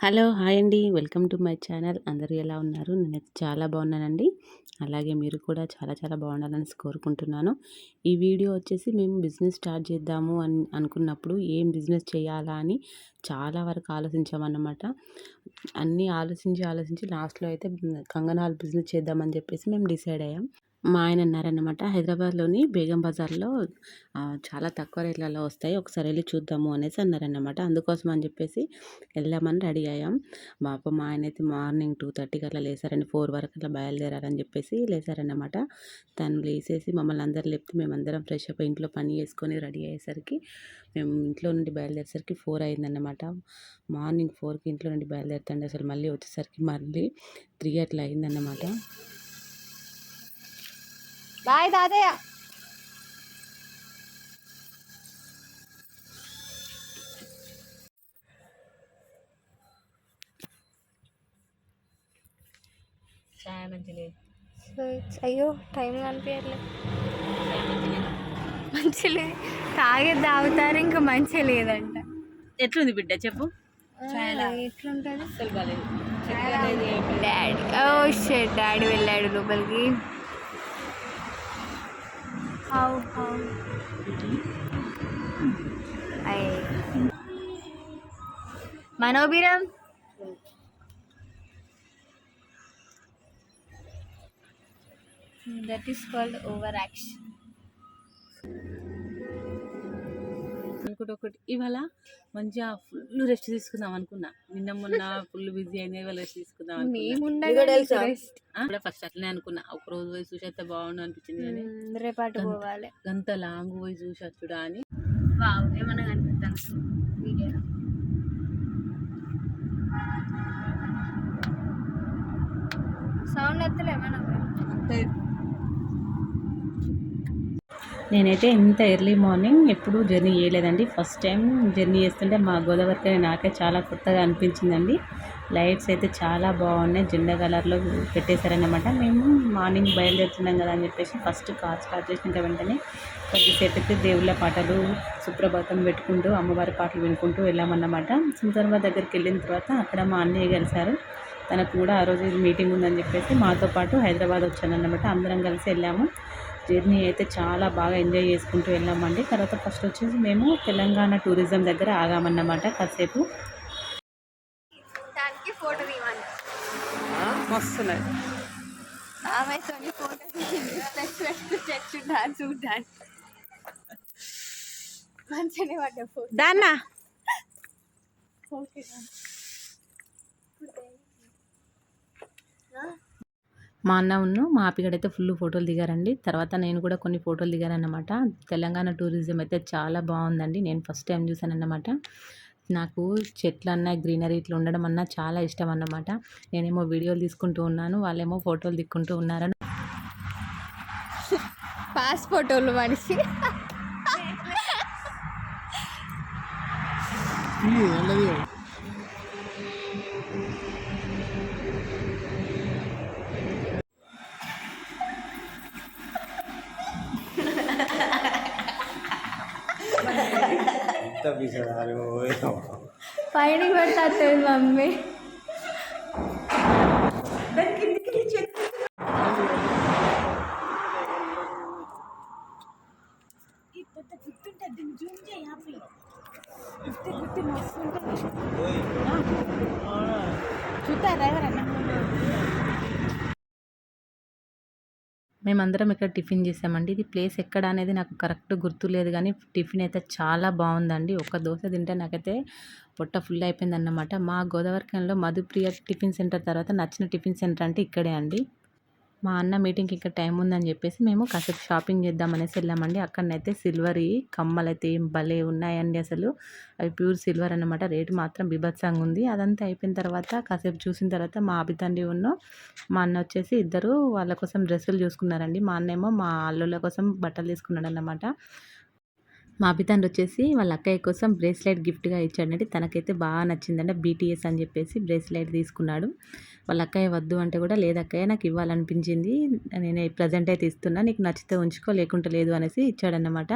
Hello hi అండి. Welcome to my channel. అందరూ ఎలా ఉన్నారు? నేనైతే చాలా బాగున్నానండి. అలాగే మీరు కూడా చాలా చాలా బాగుండాలని కోరుకుంటున్నాను. ఈ వీడియో వచ్చేసి మేము బిజినెస్ స్టార్ట్ చేద్దాము అని అనుకున్నప్పుడు ఏం బిజినెస్ చేయాలా అని చాలా వరకు ఆలోచించామన్నమాట. అన్నీ ఆలోచించి ఆలోచించి లాస్ట్లో అయితే కంగనాలు బిజినెస్ చేద్దామని చెప్పేసి మేము డిసైడ్ అయ్యాం. మా ఆయన అన్నారన్నమాట హైదరాబాద్లోని బేగం బజార్లో చాలా తక్కువ రేట్లలో వస్తాయి ఒకసారి వెళ్ళి చూద్దాము అనేసి అన్నారన్నమాట. అందుకోసం అని చెప్పేసి వెళ్దామని రెడీ అయ్యాం. పాప మా ఆయన అయితే మార్నింగ్ టూ థర్టీకి అట్లా లేసారని ఫోర్ వరకు అట్లా బయలుదేరారని చెప్పేసి లేసారనమాట తను లేసేసి మమ్మల్ని అందరు లేపితే మేమందరం ఫ్రెష్ అప్ ఇంట్లో పని చేసుకొని రెడీ అయ్యేసరికి మేము ఇంట్లో నుండి బయలుదేరేసరికి ఫోర్ అయిందన్నమాట. మార్నింగ్ ఫోర్కి ఇంట్లో నుండి బయలుదేరుతండి అసలు మళ్ళీ వచ్చేసరికి మళ్ళీ త్రీ అట్లా అయిందన్నమాట. బాయ్ తాతయ్య చాయ్ అయ్యో టైం కనిపించట్లేదు మంచిగా తాగే తాగుతారు ఇంకా మంచిగా లేదంట. ఎట్లుంది బిడ్డ? చెప్పు. ఎట్లుంటుంది? డాడీ ఓ షెట్ డాడీ వెళ్ళాడు లోపలికి. Hmm. i খাও മനോബിരം hmm, that is called overaction. అనుకుంటే ఒకటి ఇవాళ మంచిగా ఫుల్ రెస్ట్ తీసుకుందాం అనుకున్నా. నిన్న మొన్న ఫుల్ బిజీ అయింది ఇవాళ రెస్ట్ తీసుకుందాం అనుకున్నా. ఫస్ట్ అట్లనే అనుకున్నా. ఒక రోజు పోయి చూసి అయితే బాగుండు అనిపించింది కానీ రేపాటు పోవాలి. గంత లాంగ్ పోయి చూసి వచ్చుడా అని. వావ్ ఏమన్నా కనిపిస్తాను వీడియోలో సౌండ్ ఎత్తలే ఏమన్నా నేనైతే ఇంత ఎర్లీ మార్నింగ్ ఎప్పుడూ జర్నీ చేయలేదండి. ఫస్ట్ టైం జర్నీ చేస్తుంటే మా గోదావరికి నాకే చాలా కొత్తగా అనిపించిందండి. లైట్స్ అయితే చాలా బాగున్నాయి. జెండా కలర్లో పెట్టేశారనమాట మేము మార్నింగ్ బయలుదేరుతున్నాం కదా అని చెప్పేసి ఫస్ట్ కార్ స్టార్ట్ చేసిన వెంటనే కొద్దిసేపు దేవుళ్ళ పాటలు సుప్రభాతం పెట్టుకుంటూ అమ్మవారి పాటలు వినుకుంటూ వెళ్ళామన్నమాట. సుల్తానాబాద్ దగ్గరికి వెళ్ళిన తర్వాత అక్కడ మా అన్నయ్య కలిశారు తనకు కూడా ఆ రోజు మీటింగ్ ఉందని చెప్పేసి మాతో పాటు హైదరాబాద్ వచ్చానన్నమాట. అందరం కలిసి వెళ్ళాము. జర్నీ అయితే చాలా బాగా ఎంజాయ్ చేసుకుంటూ వెళ్ళామండి. తర్వాత ఫస్ట్ వచ్చేసి మేము తెలంగాణ టూరిజం దగ్గర ఆగామన్నమాట కాసేపు. దానికి ఫోటో తీయమని. వస్తున్నాయి దాన్నా ఓకే మా అన్న ఉన్ను మా ఆపిగడైతే ఫుల్ ఫోటోలు దిగారండి. తర్వాత నేను కూడా కొన్ని ఫోటోలు దిగానన్నమాట. తెలంగాణ టూరిజం అయితే చాలా బాగుందండి. నేను ఫస్ట్ టైం చూసానన్నమాట. నాకు చెట్లు అన్న గ్రీనరీ ఇట్లా ఉండడం అన్నా చాలా ఇష్టం అన్నమాట నేనేమో వీడియోలు తీసుకుంటూ ఉన్నాను వాళ్ళేమో ఫోటోలు దిక్కుంటూ ఉన్నారని. పాస్ ఫోటోలు మనిషి. పైన పెడతా మమ్మీ చూస్తారా ఎవరన్నా మేమందరం ఇక్కడ టిఫిన్ చేసామండి. ఇది ప్లేస్ ఎక్కడ అనేది నాకు కరెక్ట్ గుర్తులేదు కానీ టిఫిన్ అయితే చాలా బాగుందండి. ఒక దోశ తింటే నాకైతే పొట్ట ఫుల్ అయిపోయింది అన్నమాట మా గోదావరికంలో మధుప్రియ టిఫిన్ సెంటర్ తర్వాత నచ్చిన టిఫిన్ సెంటర్ అంటే ఇక్కడే అండి. మా అన్న మీటింగ్కి ఇక్కడ టైం ఉందని చెప్పేసి మేము కాసేపు షాపింగ్ చేద్దామనేసి వెళ్ళామండి. అక్కడనైతే సిల్వర్ కమ్మలు అయితే ఏం భలే ఉన్నాయండి అసలు. అవి ప్యూర్ సిల్వర్ అనమాట రేటు మాత్రం బిభత్సంగా ఉంది. అదంతా అయిపోయిన తర్వాత కాసేపు చూసిన తర్వాత మా అభితండి ఉన్న మా అన్న వచ్చేసి ఇద్దరు వాళ్ళ కోసం డ్రెస్సులు చూసుకున్నారండి. మా అన్నేమో మా అల్లుల కోసం బట్టలు తీసుకున్నాడు అన్నమాట మా అభితండ్రి వచ్చేసి వాళ్ళ అక్కయ్య కోసం బ్రేస్లెట్ గిఫ్ట్గా ఇచ్చాడండి. తనకైతే బాగా నచ్చిందంటే బీటీఎస్ అని చెప్పేసి బ్రేస్లెట్ తీసుకున్నాడు. వాళ్ళ అక్కయ్య వద్దు అంటే కూడా లేదు అక్కయ్య నాకు ఇవ్వాలనిపించింది. నేను ప్రజెంట్ అయితే ఇస్తున్నా నీకు నచ్చితే ఉంచుకో లేకుంటే లేదు అనేసి ఇచ్చాడన్నమాట.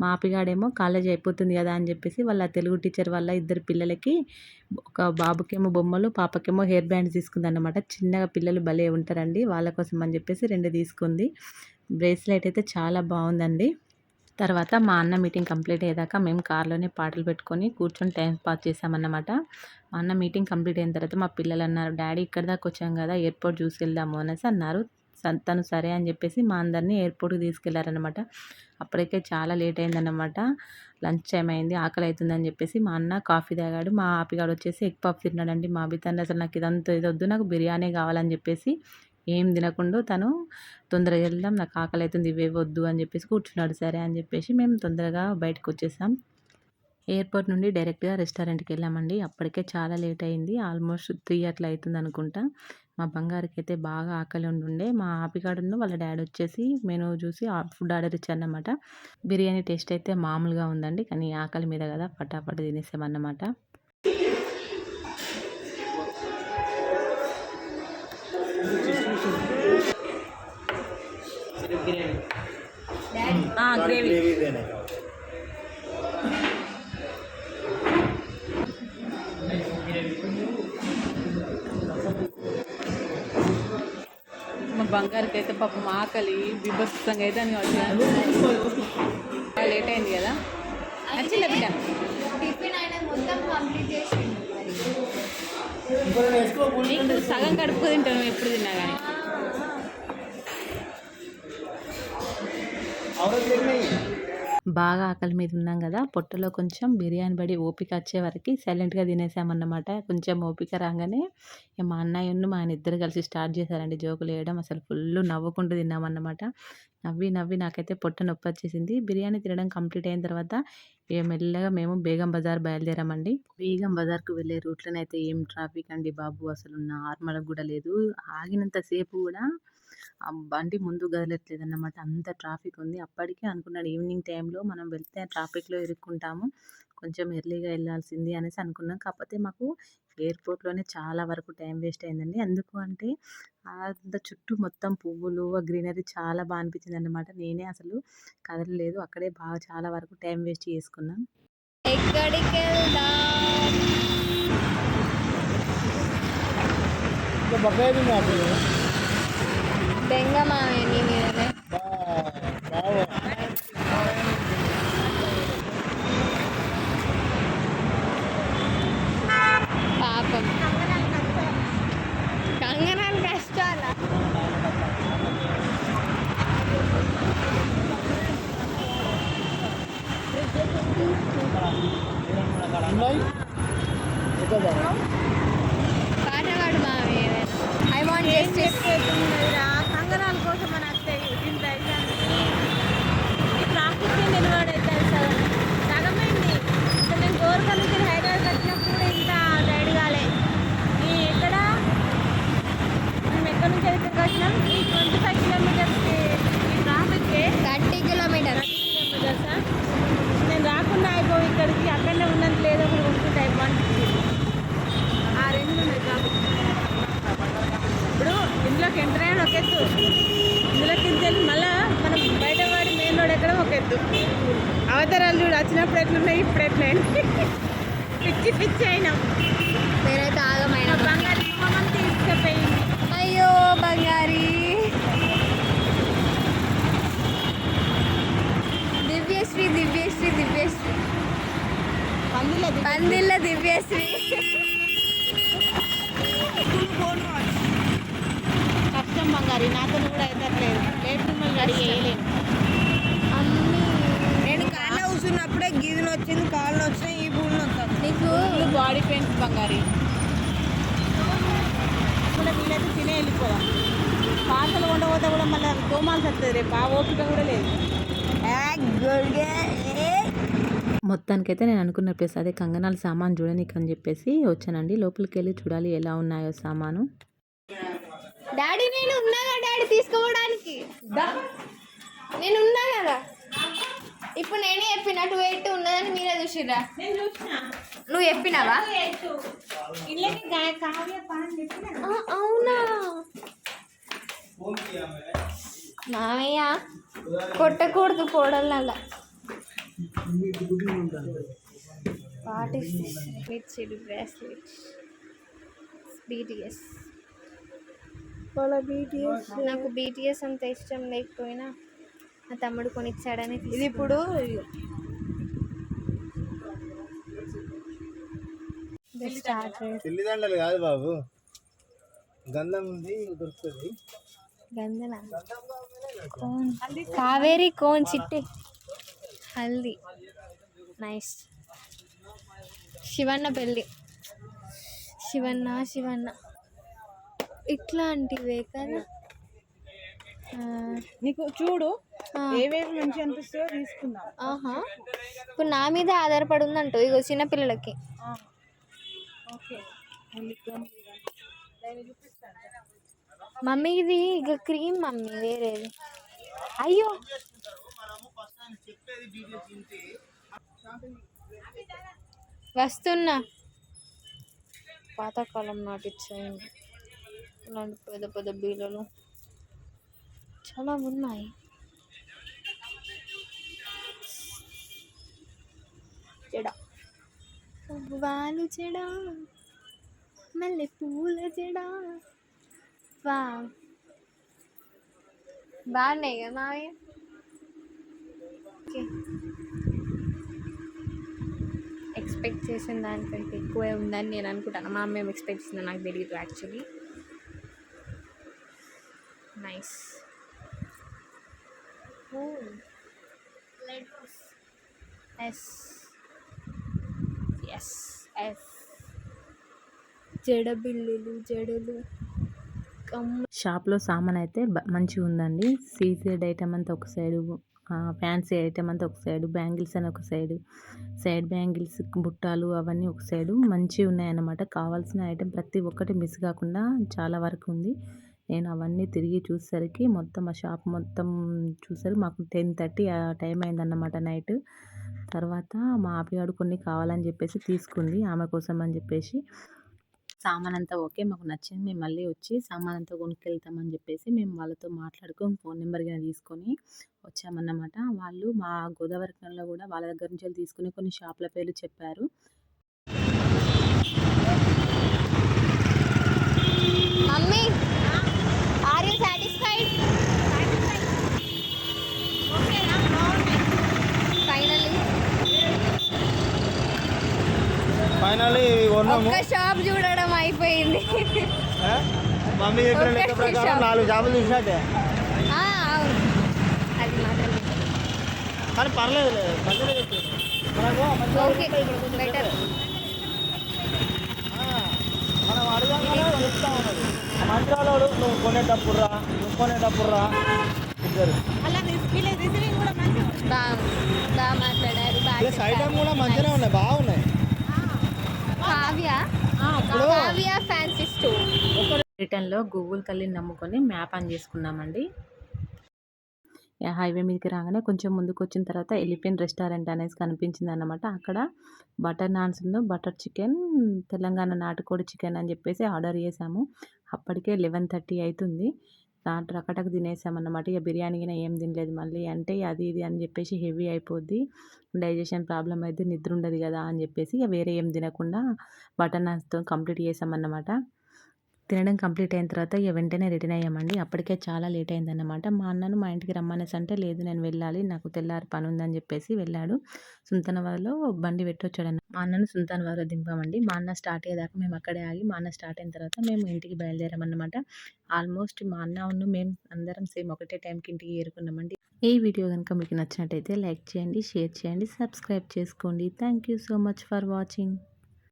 మా ఆపిగాడేమో కాలేజ్ అయిపోతుంది కదా అని చెప్పేసి వాళ్ళ తెలుగు టీచర్ వాళ్ళ ఇద్దరు పిల్లలకి ఒక బాబుకేమో బొమ్మలు పాపకేమో హెయిర్ బ్యాండ్స్ తీసుకుందన్నమాట. చిన్నగా పిల్లలు భలే ఉంటారండి వాళ్ళ కోసం అని చెప్పేసి రెండు తీసుకుంది. బ్రేస్లెట్ అయితే చాలా బాగుందండి. తర్వాత మా అన్న మీటింగ్ కంప్లీట్ అయ్యేదాకా మేము కార్లోనే పాటలు పెట్టుకొని కూర్చొని టైం పాస్ చేసామన్నమాట. మా అన్న మీటింగ్ కంప్లీట్ అయిన తర్వాత మా పిల్లలు అన్నారు డాడీ ఇక్కడ దాకా వచ్చాం కదా ఎయిర్పోర్ట్ చూసి వెళ్దాము అనేసి అన్నారు. స- తను సరే అని చెప్పేసి మా అందరినీ ఎయిర్పోర్ట్కి తీసుకెళ్ళారనమాట అప్పటికే చాలా లేట్ అయిందన్నమాట. లంచ్ టైం అయింది ఆకలి అవుతుందని చెప్పేసి మా అన్న కాఫీ తాగాడు. మా ఆపిగాడు వచ్చేసి ఎగ్ పఫ్ తిన్నాడండి మా అభితండ్రి అసలు నాకు ఇదంతా ఇది వద్దు నాకు బిర్యానీ కావాలని చెప్పేసి ఏం తినకుండా తను తొందరగా వెళ్దాం నాకు ఆకలి అవుతుంది ఇవే వద్దు అని చెప్పేసి కూర్చున్నాడు. సరే అని చెప్పేసి మేము తొందరగా బయటకు వచ్చేసాం. ఎయిర్పోర్ట్ నుండి డైరెక్ట్గా రెస్టారెంట్కి వెళ్ళామండి. అప్పటికే చాలా లేట్ అయింది ఆల్మోస్ట్ త్రీ అట్లా అవుతుంది అనుకుంటా. మా బంగారుకి అయితే బాగా ఆకలి ఉండుండే. మా ఆపిగాడును వాళ్ళ డాడీ వచ్చేసి మెనూ చూసి ఫుడ్ ఆర్డర్ ఇచ్చారన్నమాట. బిర్యానీ టేస్ట్ అయితే మామూలుగా ఉందండి కానీ ఆకలి మీద కదా ఫటాఫట్ తినేసామన్నమాట గ్రేవీ. మా బంగారుకి అయితే పాపం ఆకలి విభత్సంగా అయితే అని వచ్చాను లేట్ అయింది కదా? నచ్చిందా సగం కడుపు తింటాను ఎప్పుడు తిన్నా కానీ. బాగా ఆకలి మీద ఉన్నాం కదా పొట్టలో కొంచెం బిర్యానీ పడి ఓపిక వచ్చే వరకు సైలెంట్గా తినేసామన్నమాట. కొంచెం ఓపిక రాగానే ఇక మా అన్నయ్యను మా ఆయన ఇద్దరు కలిసి స్టార్ట్ చేశారండి జోకులు వేయడం. అసలు ఫుల్ నవ్వుకుంటూ తిన్నామన్నమాట. నవ్వి నవ్వి నాకైతే పొట్ట నొప్పి వచ్చేసింది. బిర్యానీ తినడం కంప్లీట్ అయిన తర్వాత ఇక మెల్లగా మేము బేగం బజార్ బయలుదేరామండి. బేగం బజార్కు వెళ్ళే రూట్లోనైతే ఏం ట్రాఫిక్ అండి బాబు అసలు నార్మల్ కూడా లేదు. ఆగినంతసేపు కూడా బండి ముందు కదలట్లేదు అన్నమాట అంత ట్రాఫిక్ ఉంది. అప్పటికే అనుకున్నాను ఈవినింగ్ టైంలో మనం వెళ్తే ట్రాఫిక్లో ఇరుక్కుంటాము. కొంచెం ఎర్లీగా వెళ్ళాల్సింది అనేసి అనుకున్నాం. కాకపోతే మాకు ఎయిర్పోర్ట్లోనే చాలా వరకు టైం వేస్ట్ అయిందండి. ఎందుకు అంటే అంత చుట్టూ మొత్తం పువ్వులు ఆ గ్రీనరీ చాలా బాగా అనిపించింది అనమాట నేనే అసలు కదలలేదు. అక్కడే బాగా చాలా వరకు టైం వేస్ట్ చేసుకున్నాం. ఎక్కడికి వెళ్దాం బెంగమామే నీ మీదనే పాపం కంగనాలు కష్టాలా పాట పాడు మామే ఐ వాంట్ జస్టిస్ గోరక నుంచి హైదరాబాద్ వచ్చినప్పుడు కూడా ఇంత టైడ్ కాలే ఈ ఎక్కడ? మేము ఎక్కడి నుంచి అయితే వచ్చినాం? ఈ ట్వంటీ ఫైవ్ కిలోమీటర్స్కి ఈ ట్రాఫిక్ థర్టీ కిలోమీటర్ కిలోమీటర్సా నేను రాకుండా అయిపోయి ఇక్కడికి అక్కడనే ఉన్నది లేదో ఒకటి కొనుక్కుంటే అయిపో ఆ రెండు ఉన్నాయి ట్రాఫిక్ ఇప్పుడు ఇంట్లోకి ఎంటర్ అయ్యాను ఒక ఎత్తు. ఇందులోకి ఇంత మళ్ళా మనం బయట వాడి మెయిన్ రోడ్ ఎక్కడ ఒక ఎత్తు. అవతారాలు చూడు వచ్చినప్పుడు ఎట్లున్నాయి ఇప్పుడు ఎట్లయినా పిచ్చి పిచ్చి అయినాం మీరైతే ఆగమైన బంగారు బొమ్మని తీసుకుపోయింది. అయ్యో బంగారి. దివ్యశ్రీ దివ్యశ్రీ దివ్యశ్రీ. పందులు పందిళ్ళ దివ్యశ్రీ. కష్టం బంగారి నాతో కూడా ఎదట్లేదు లేట్ మిమ్మల్ని రెడీ అమ్మి. నేను కాళ్ళ కూర్చున్నప్పుడే గీదులు వచ్చింది కాళ్ళు వచ్చినాయి నీకు బాడీ పెయిన్స్ బంగారి. కూడా వీలైతే తినే వెళ్ళిపోదాం. పార్సల్ ఉండబోతే కూడా మళ్ళీ తోమాల్సి వస్తుంది రేపు ఆ ఓపిక కూడా లేదు. మొత్తానికైతే నేను అనుకున్న ప్లేస్ అదే కంగనాల సామాన్ చూడనీకి అని చెప్పేసి వచ్చానండి. లోపలికి వెళ్ళి చూడాలి ఎలా ఉన్నాయో సామాను. డాడీ నేను ఉన్నా కదా డాడీ తీసుకోవడానికి. నేను ఉన్నా కదా. ఇప్పుడు నేనే చెప్పిన టూ ఎయిట్ ఉన్నదని మీరే చూసిరా నేను చూసిన. నువ్వు చెప్పినావా? ఇళ్ళకి గా- కావ్య పాన్ చెప్పిన? ఆ, అవునా? మామయ్య కొట్టకూడదు కోడలు వాట్ ఇస్ బ్రాస్లెట్ బీటీఎస్ నాకు బీటీఎస్ అంత ఇష్టం లేకపోయినా మా తమ్ముడు కొనిచ్చాడని ఇది ఇప్పుడు స్టార్ట్ పెళ్ళిదండలు కాదు బాబు. గంధం ఉంది దొరుకుతుంది. గంధన కోన్. కావేరి కోన్ చిట్టి. హల్దీ. నైస్. శివన్న పెళ్ళి శివన్న శివన్న. ఇట్లాంటివే కదా. నీకు చూడు. ఏవేవి మంచి అనిపిస్తాయో తీసుకుందాం. ఆహా. ఇప్పుడు నా మీద ఆధారపడి ఉందంటూ ఇగో చిన్న పిల్లలకి. ఓకే. మమ్మీ ఇది ఇక క్రీమ్ మమ్మీ వేరేది. అయ్యో! వస్తున్నా. పాతకాలం నాటి చైన్ ఇలాంటి పెద్ద పెద్ద బీలలు. చాలా ఉన్నాయి. జడ పువ్వాలు మల్లె పూల వా. బాగున్నాయి కదా ఓకే. ఎక్స్పెక్ట్ చేసిన దానికంటే ఎక్కువే ఉందని నేను అనుకుంటాను. మా అమ్మ ఏం ఎక్స్పెక్ట్ చేసిందో నాకు తెలియదు actually nice yes yes yes జడబిల్లులు జడలు షాప్లో సామాన్ అయితే మంచిగా ఉందండి. సీజెడ్ ఐటమ్ అంతా ఒక సైడు ఫ్యాన్సీ ఐటమ్ అంతా ఒక సైడు బ్యాంగిల్స్ అని ఒక సైడు సైడ్ బ్యాంగిల్స్ బుట్టాలు అవన్నీ ఒక సైడు మంచిగా ఉన్నాయన్నమాట కావాల్సిన ఐటెం ప్రతి ఒక్కటి మిస్ కాకుండా చాలా వరకు ఉంది. నేను అవన్నీ తిరిగి చూసేసరికి మొత్తం ఆ షాప్ మొత్తం చూసరికి మాకు టెన్ థర్టీ ఆ టైం అయిందన్నమాట నైట్. తర్వాత మా ఆపిగాడు కొన్ని కావాలని చెప్పేసి తీసుకుంది ఆమె కోసం అని చెప్పేసి. సామాన్ అంతా ఓకే మాకు నచ్చింది. మేము మళ్ళీ వచ్చి సామాన్ అంతా కొనుక్కెళ్తామని చెప్పేసి మేము వాళ్ళతో మాట్లాడుకొని ఫోన్ నెంబర్ కింద తీసుకొని వచ్చామన్నమాట. వాళ్ళు మా గోదావరి ఖనిలో కూడా వాళ్ళ దగ్గర నుంచి తీసుకుని కొన్ని షాపుల పేర్లు చెప్పారు mummy are you satisfied finally finally కొన్నాము. ఒక్క షాప్ చూడడం అయిపోయింది? మమ్మీ చెప్పిన లెక్క ప్రకారం. నాలుగు షాపులు చూసినట్టే. ఆ, అవును. అది మాత్రం కానీ పర్లేదు మంచిగా మంచిగా ఓకే బెటర్ ఆ, మనం అడగగానే చెప్తా ఉన్నది నువ్వు కొనేటప్పుడు రా నువ్వు కొనేటప్పుడు రా ఇద్దరు మంచిగా. బాగా మాట్లాడారు చెప్పారు. కూడా మంచిగానే ఉన్నాయి బాగున్నాయి. కావ్య? ఫ్యాన్సీ స్టోర్ రిటర్న్లో గూగుల్ తల్లిని నమ్ముకొని మ్యాప్ ఆన్ చేసుకున్నామండి. హైవే మీదకి రాగానే కొంచెం ముందుకు వచ్చిన తర్వాత ఎలిఫెంట్ రెస్టారెంట్ అనేసి కనిపించింది అన్నమాట అక్కడ butter naans butter chicken Telangana నాటుకోడి చికెన్ అని చెప్పేసి ఆర్డర్ చేసాము అప్పటికే లెవెన్ థర్టీ అవుతుంది. దాంట్లో అక్కటకు తినేసామన్నమాట. ఇక బిర్యానీకినా ఏం తినలేదు మళ్ళీ. అంటే అది ఇది అని చెప్పేసి హెవీ అయిపోద్ది. డైజెషన్ ప్రాబ్లం అయితే నిద్ర ఉండదు కదా అని చెప్పేసి ఇక వేరే ఏం తినకుండా బటర్ నాన్స్తో కంప్లీట్ చేసామన్నమాట. తినడం కంప్లీట్ అయిన తర్వాత ఇక వెంటనే రిటర్న్ అయ్యామండి. అప్పటికే చాలా లేట్ అయిందన్నమాట. మా అన్నను మా ఇంటికి రమ్మనేసి అంటే లేదు నేను వెళ్ళాలి నాకు తెల్లారి పని ఉందని చెప్పేసి వెళ్ళాడు. సుంతనవారిలో బండి పెట్టొచ్చాడన్న మా అన్నను సుంతనవారిలో దింపామండి. మా అన్న స్టార్ట్ అయ్యేదాకా మేము అక్కడే ఆగి మా అన్న స్టార్ట్ అయిన తర్వాత మేము ఇంటికి బయలుదేరామన్నమాట. ఆల్మోస్ట్ మా అన్న ఉన్న మేము అందరం సేమ్ ఒకటే టైంకి ఇంటికి చేరుకున్నామండి. ఈ వీడియో కనుక మీకు నచ్చినట్టయితే లైక్ చేయండి షేర్ చేయండి సబ్స్క్రైబ్ చేసుకోండి. Thank you so much for watching.